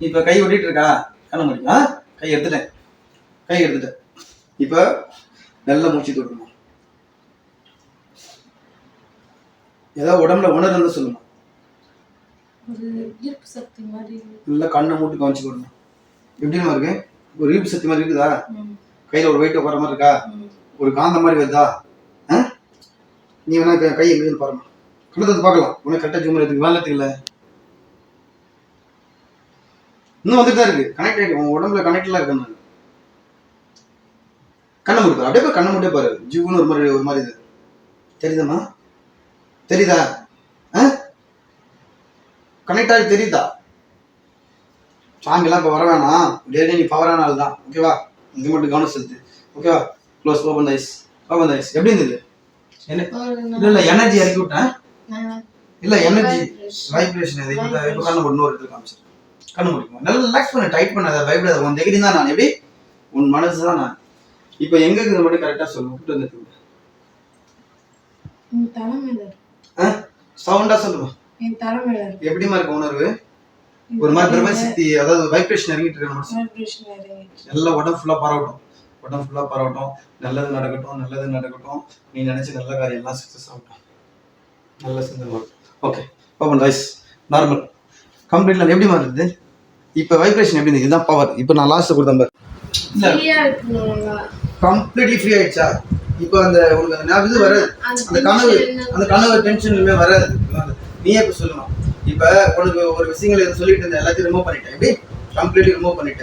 இப்போ கை ஒட்டிட்டு இருக்கா? கண்ண முடியும் கை எடுத்துட்டேன். கை எடுத்துட்டேன். இப்போ நல்லா மூச்சு தொடணும் ஏதாவது உடம்புல இருந்தா சொல்லணும் நல்லா கண்ணை மூட்டு கவனிச்சு கொடுக்கணும் எப்படிமா இருக்கு? ஒரு ஈர்ப்பு சக்தி மாதிரி இருக்குதா? கையில ஒரு வெயிட் உட்கார மாதிரி இருக்கா. ஒரு காந்த மாதிரி வருதா? நீ வேணா க- கை எங்கேயும் பாருங்க கண்ணத்தை பார்க்கலாம். உனக்கு கரெக்டாக ஜூம் எடுத்துக்கு. வேலை எடுத்துக்கல. இன்னும் வந்துட்டு தான் இருக்கு. கனெக்ட் ஆகிட்டு உன் உடம்புல கனெக்ட்லாம் இருக்கு கண்ணை மூடி பாரு. அப்படியே போய் கண்ணை மூடியே பாரு. ஜீவனு ஒரு மாதிரி ஒரு மாதிரி இது. தெரியுதாம்மா? தெரியுதா? கனெக்ட் ஆகி தெரியுதா? சாங்கெல்லாம் இப்போ வர வேணாம் டெய்லி நீ பவரான ஆள் தான். ஓகேவா இங்கே மட்டும் கவனம் செலுத்து. ஓகேவா close open eyes open eyes எப்படி இருந்தது? ஒரு இல்ல இல்ல எனர்ஜி இறக்கி விட்டேன். இல்ல எனர்ஜி. வைப்ரேஷன் இது இப்போ கண்ணு போட்டு இன்னொரு இடத்துல காமிச்சிருக்கேன். கண்ணு முடிக்கும் நல்லா ரிலாக்ஸ் பண்ண டைட் பண்ணாத வைப்ரேட் உன் தைரியம் தான் நான். எப்படி? உன் மனசு தான் நான். இப்போ எங்க இருக்குது மட்டும் கரெக்டாக சொல்லு விட்டு வந்து என் தலைமையில இருக்கு. சவுண்டா சொல்லுமா? என் தலைமையில. எப்படிமா இருக்க உணர்வு? ஒரு மாதிரி தலைமையில பிரம்மசக்தி அதாவது வைப்ரேஷன் இறங்கிட்டு இருக்க. நல்லா உடம்பு ஃபுல்லாக பரவட்டும். உடம்பு ஃபுல்லாக பரவட்டும். நல்லது நடக்கட்டும் நல்லது நடக்கட்டும். நீ நினைச்ச நல்ல காரியம் எல்லாம் சக்ஸஸ் ஆகட்டும். நல்ல சிந்தனை ஓகே ஓப்பன் ரைஸ் நார்மல் கம்ப்ளீட்ல எப்படி மாறுது? இப்போ வைப்ரேஷன் எப்படி இருந்தது? இதுதான் பவர் இப்போ நான் லாஸ்ட் கொடுத்தேன் பாரு. கம்ப்ளீட்லி ஃப்ரீ ஆயிடுச்சா? இப்போ அந்த உனக்கு அந்த ஞாபகம் இது வராது. அந்த கனவு அந்த கனவு டென்ஷன் இனிமே வராது. நீயே இப்போ சொல்லணும். இப்போ உனக்கு ஒரு விஷயங்கள் சொல்லிட்டு இருந்த எல்லாத்தையும் ரிமூவ் பண்ணிட்டேன். எப்படி? கம்ப்ளீட்லி ரிமூவ் பண்ணிட்டேன்.